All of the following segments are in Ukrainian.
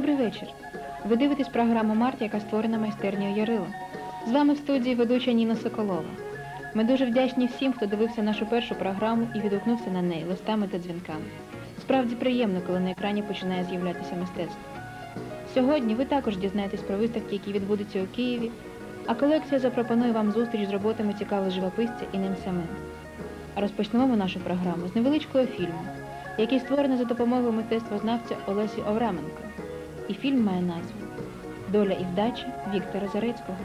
Добрий вечір. Ви дивитесь програму Март, яка створена майстернею Ярила. З вами в студії ведуча Ніна Соколова. Ми дуже вдячні всім, хто дивився нашу першу програму і відгукнувся на неї листами та дзвінками. Справді приємно, коли на екрані починає з'являтися мистецтво. Сьогодні ви також дізнаєтесь про виставки, які відбудуться у Києві, а колекція запропонує вам зустріч з роботами цікавих живописця і ним самим. А розпочнемо ми нашу програму з невеличкого фільму, який створений за допомогою мистецтвознавця Олесі Овраменко. І фільм має назву Доля і вдача Віктора Зарецького.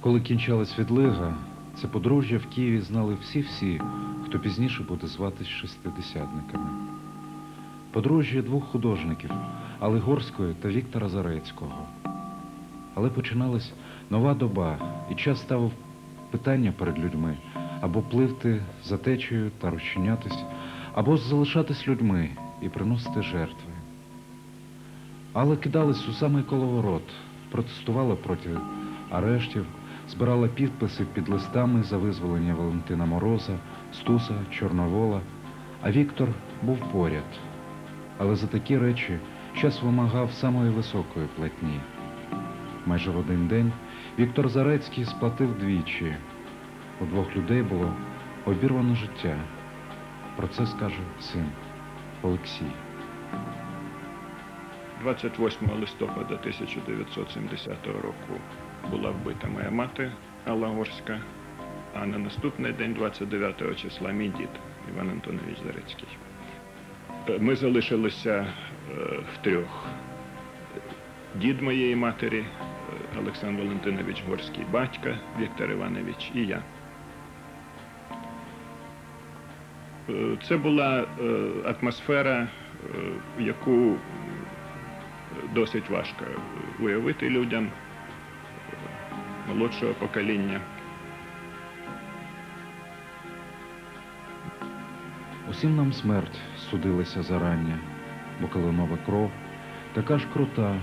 Коли кінчалась відлига, це подружжя в Києві знали всі-всі, хто пізніше буде зватись шестидесятниками. Подружжя двох художників Алигорської та Віктора Зарецького. Але починалась нова доба, і час ставив питання перед людьми або пливти за течею та розчинятись, або залишатись людьми і приносити жертви. Але кидалась у самий коловорот, протестувала проти арештів, збирала підписи під листами за визволення Валентина Мороза, Стуса, Чорновола, а Віктор був поряд. Але за такі речі час вимагав самої високої платні. Майже в один день Віктор Зарецький сплатив двічі. У двох людей було обірвано життя. Про це скаже син Олексій. 28 листопада 1970 року вбита моя мати Алла Горська, а на наступний день, 29 числа, мій дід Іван Антонович Зарецький. Е, Ми залишилися е, втрьох. Дід моєї матері е, Олександр Валентинович Горський, батька Віктор Іванович і я. Це була атмосфера, яку досить важко уявити людям молодшого покоління. Усім нам смерть судилася зарання, бо калинова кров така ж крута,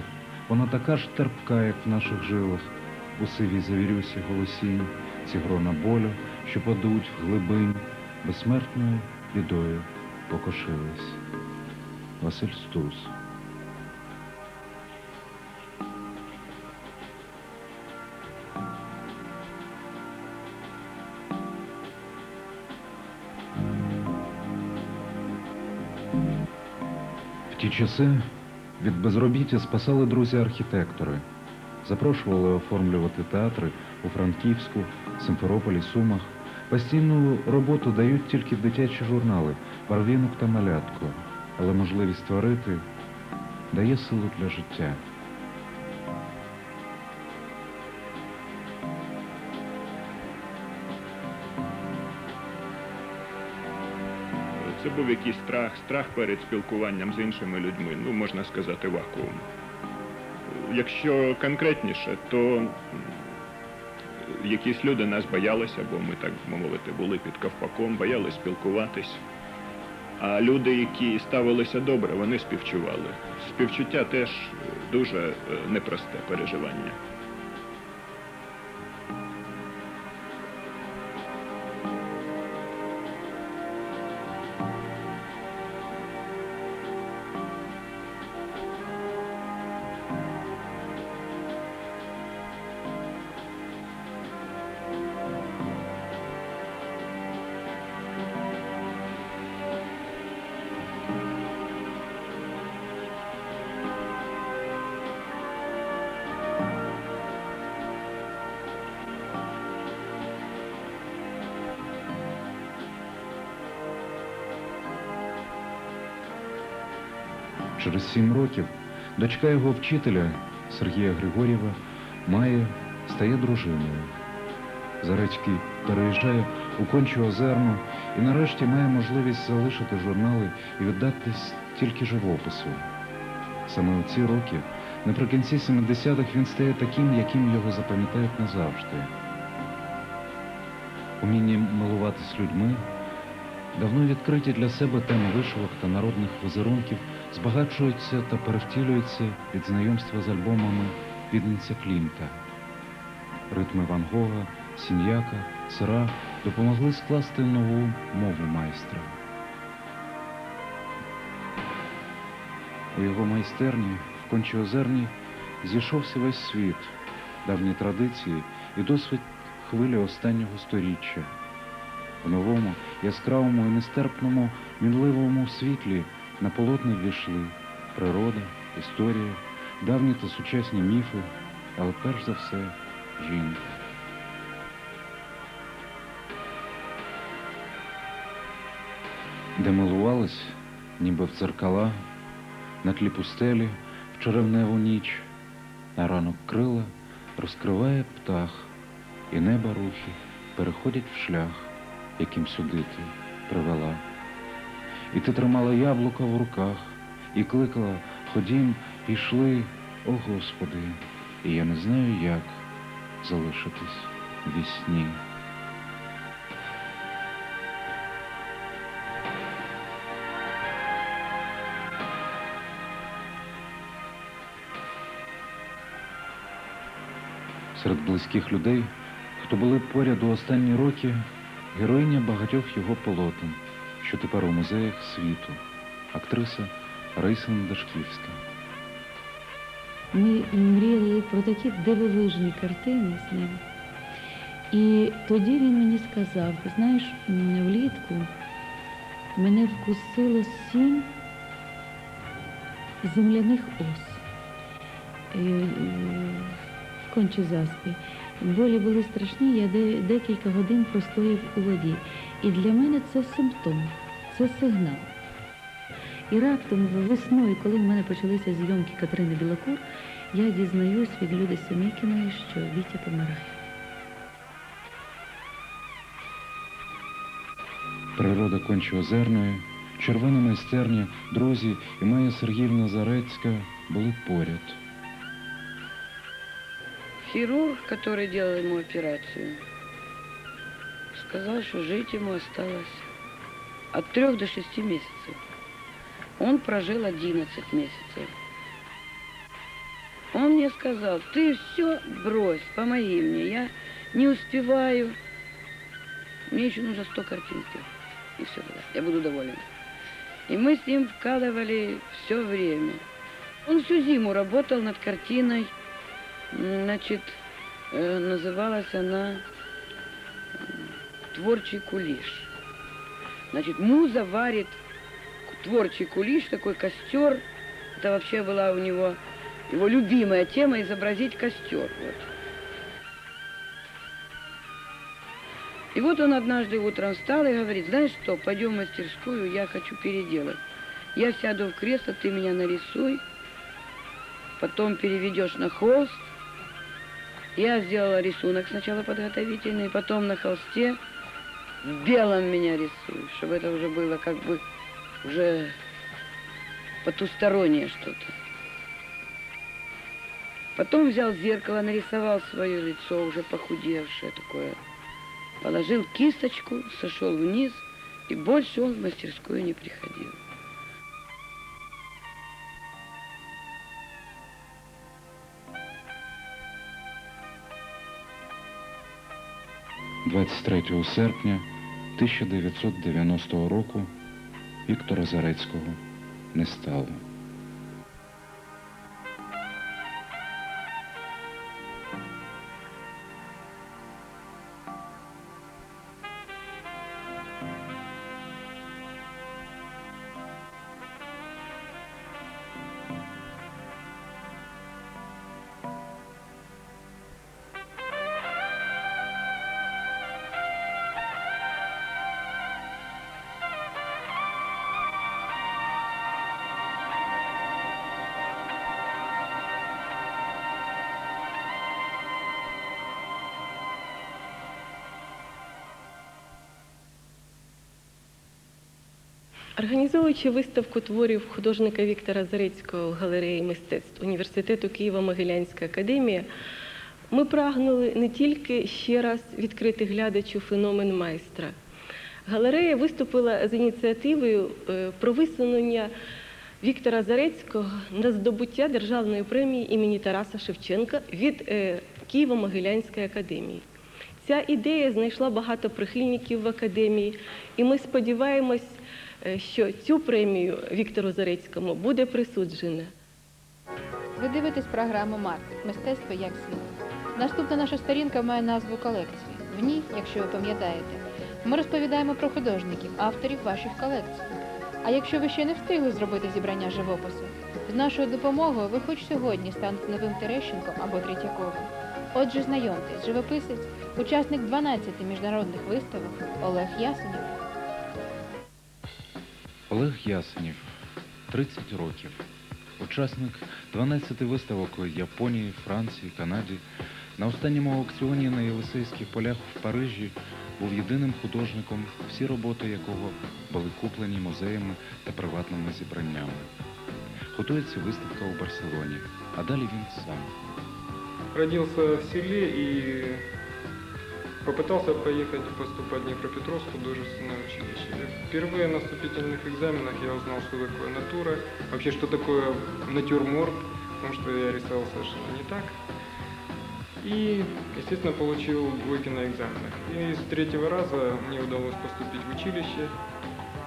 вона така ж терпка, як в наших жилах, у сивій завірюсі голосінь, ці грона болю, що падуть в глибинь, безсмертною бідою покошились. Василь Стус. Часи від безробіття спасали друзі-архітектори. Запрошували оформлювати театри у Франківську, Симферополі, Сумах. Постійну роботу дають тільки дитячі журнали Барвінок та Малятко, але можливість творити дає силу для життя. Був якийсь страх, страх перед спілкуванням з іншими людьми, ну можна сказати, вакуум. Якщо конкретніше, то якісь люди нас боялися, бо ми, так мовити, були під ковпаком, боялися спілкуватись. А люди, які ставилися добре, вони співчували. Співчуття теж дуже е, непросте переживання. Через сім років дочка його вчителя Сергія Григорєва має стає дружиною. Зарецький переїжджає у Кончу Озерну і нарешті має можливість залишити журнали і віддатись тільки живопису. Саме у ці роки, наприкінці 70-х, він стає таким, яким його запам'ятають назавжди. Уміння милуватись людьми, Давно відкриті для себе теми вишивок та народних візерунків збагачуються та перевтілюються від знайомства з альбомами віденця Клімта. Ритми Ван Гога, Сіньяка, Сира допомогли скласти нову мову майстра. У його майстерні в Кончіозерні зійшовся весь світ, давні традиції і досвід хвилі останнього сторіччя. У новому, яскравому і нестерпному, мінливому світлі на полотна ввійшли природа, історія, давні та сучасні міфи, але перш за все жінка. Де милувались, ніби в дзеркала, на тлі пустелі в черевневу ніч, на ранок крила розкриває птах, і неба рухи переходять в шлях, яким сюди ти привела. І ти тримала яблука в руках і кликала Ходім, пішли, о Господи, і я не знаю, як залишитись в вісні. Серед близьких людей, хто були поряд у останні роки, героїня багатьох його полотен, що тепер у музеях світу, актриса Раїса Дашківська. Ми мріяли про такі дивовижні картини з ним. І тоді він мені сказав, ти знаєш, влітку мене вкусило сім земляних ос е, е, в конче заспі. Болі були страшні, я декілька годин простояв у воді. І для мене це симптом, це сигнал. І раптом весною, коли в мене почалися зйомки Катерини Білокур, я дізнаюсь від Люди Семикіної, що Вітя помирає. Природа кончоозерної, червона майстерня, друзі і Майя Сергіївна Зарецька були поряд. Хирург, который делал ему операцию, сказал, что жить ему осталось от трех до шести месяцев. Он прожил 11 месяцев. Он мне сказал, ты все брось, помоги мне, я не успеваю. Мне еще нужно 100 картин сделать. И все, я буду доволен. И мы с ним вкалывали все время. Он всю зиму работал над картиной, Значит, э, называлась она «Творчий кулиш». Значит, муза варит творчий кулиш, такой костер. Это вообще была у него его любимая тема изобразить костер. Вот. И вот он однажды утром встал и говорит, знаешь что, пойдем в мастерскую, я хочу переделать. Я сяду в кресло, ты меня нарисуй, потом переведешь на холст, я сделала рисунок сначала подготовительный, потом на холсте белом меня рисую, чтобы это уже было как бы уже потустороннее что-то. Потом взял зеркало, нарисовал свое лицо, уже похудевшее такое. Положил кисточку, сошел вниз, и больше он в мастерскую не приходил. – 23 серпня 1990 року Віктора Зарецького не стало. Організовуючи виставку творів художника Віктора Зарецького в галереї мистецтв університету Києво-Могилянська академія, ми прагнули не тільки ще раз відкрити глядачу феномен майстра, Галерея виступила з ініціативою е, про висунення Віктора Зарецького на здобуття державної премії імені Тараса Шевченка від е, Києво-Могилянської академії. Ця ідея знайшла багато прихильників в академії, і ми сподіваємось, що цю премію Віктору Зарецькому буде присуджена. Ви дивитесь програму Март Мистецтво як світ. Наступна наша сторінка має назву колекції. В ній, якщо ви пам'ятаєте, ми розповідаємо про художників, авторів ваших колекцій. А якщо ви ще не встигли зробити зібрання живопису, з нашою допомогою ви хоч сьогодні станете новим Терещенком або Третьяковим. Отже, знайомтесь, живописець, учасник 12 міжнародних виставок Олег Ясенів. Олег Ясенів, 30 років. Учасник 12 виставок у Японії, Франції, Канаді. На останньому аукціоні на Єлисейських полях в Парижі був єдиним художником, всі роботи якого були куплені музеями та приватними зібраннями. Готується виставка у Барселоні, а далі він сам. Родился в селе и попытался поехать поступать в Днепропетровск художественное училище. Впервые на вступительных экзаменах я узнал, что такое натура, вообще что такое натюрморт, потому что я рисовал совершенно не так. И, естественно, получил двойки на экзаменах. И с третьего раза мне удалось поступить в училище,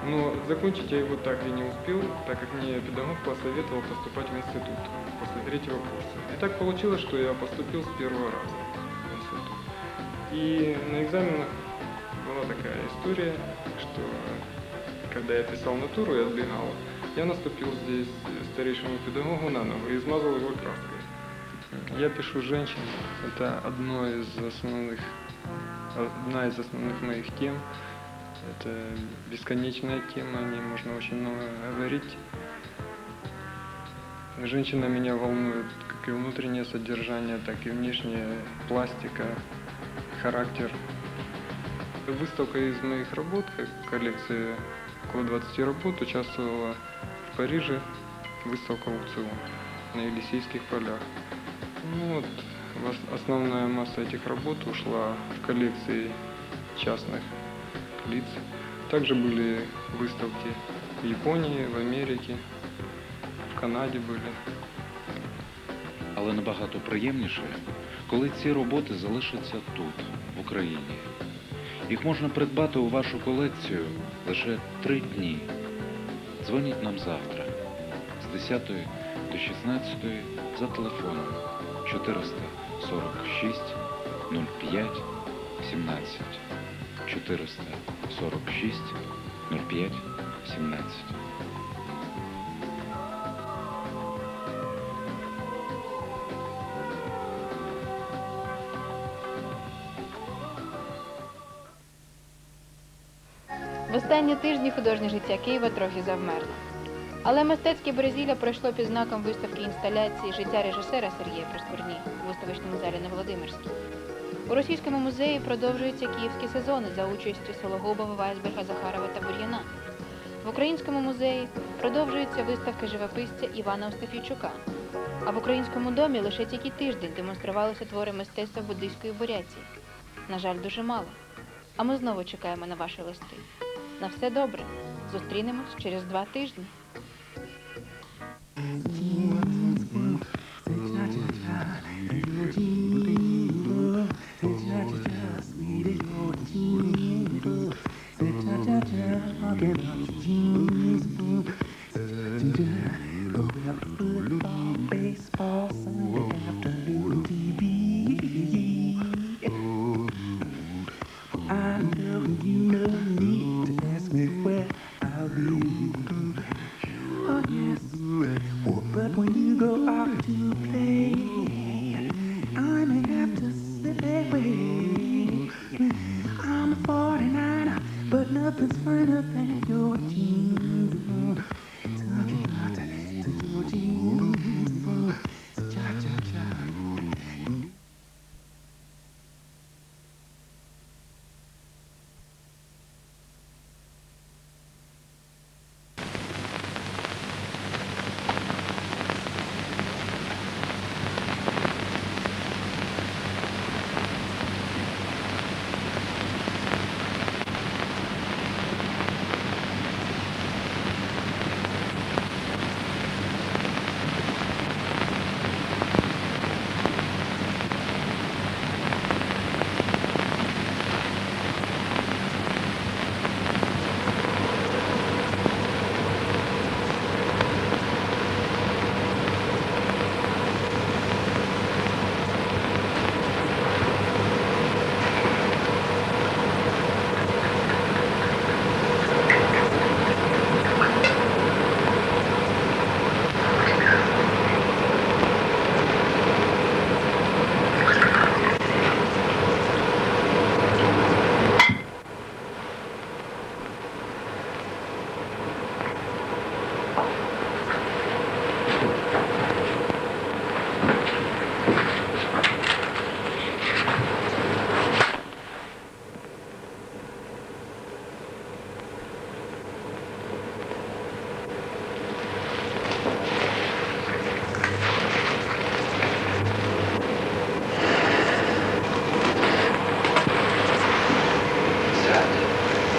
но закончить я его так и не успел, так как мне педагог посоветовал поступать в институт после третьего курса. И так получилось, что я поступил с первого раза в. И на экзаменах была такая история, что когда я писал натуру и отбегал, я наступил здесь старейшему педагогу на ногу и измазал его краской. Я пишу женщин. Это одно из основных, одна из основных моих тем. Это бесконечная тема, о ней можно очень много говорить. Женщина меня волнует как и внутреннее содержание, так и внешняя пластика, характер. Выставка из моих работ, как коллекция около 20 работ, участвовала в Париже, выставка аукцион на Елисейских полях. Ну вот, в ос- основная масса этих работ ушла в коллекции частных лиц. Также были выставки в Японии, в Америке, в Канаді були. Але набагато приємніше, коли ці роботи залишаться тут, в Україні. Їх можна придбати у вашу колекцію лише три дні. Дзвоніть нам завтра з 10 до 16 за телефоном 446 05 17 446 05 17 Останні тижні художнє життя Києва трохи завмерло. Але мистецьке Березілля пройшло під знаком виставки інсталяції життя режисера Сергія Проскурні у виставочному залі на Володимирській. У російському музеї продовжуються київські сезони за участю Сологубова, Вайсберга, Захарова та Бур'яна. В українському музеї продовжується виставка живописця Івана Остафійчука. А в українському домі лише тільки тиждень демонструвалися твори мистецтва буддийської буряції. На жаль, дуже мало. А ми знову чекаємо на ваші листи. На все добре. Зустрінемось через два тижні.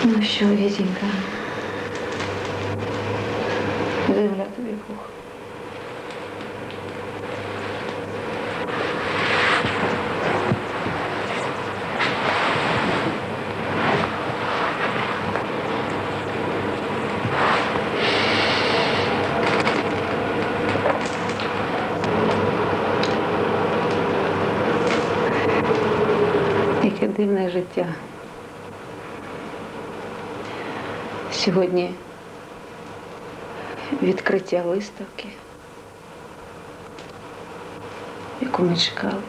Ну що, Вітінька? Земля тобі. Яке дивне життя. Сьогодні відкриття виставки, яку ми чекали.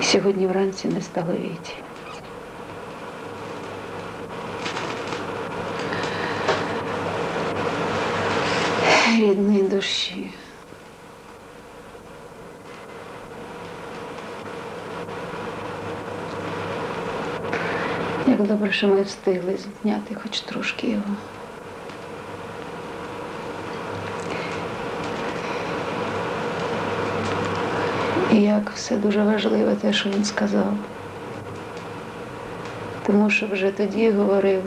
І сьогодні вранці не стало віті. Рідної душі. Добре, що ми встигли зняти хоч трошки його. І як все дуже важливе те, що він сказав. Тому що вже тоді говорив.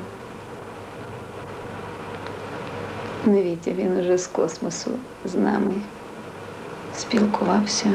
Не Вітя, він уже з космосу з нами спілкувався.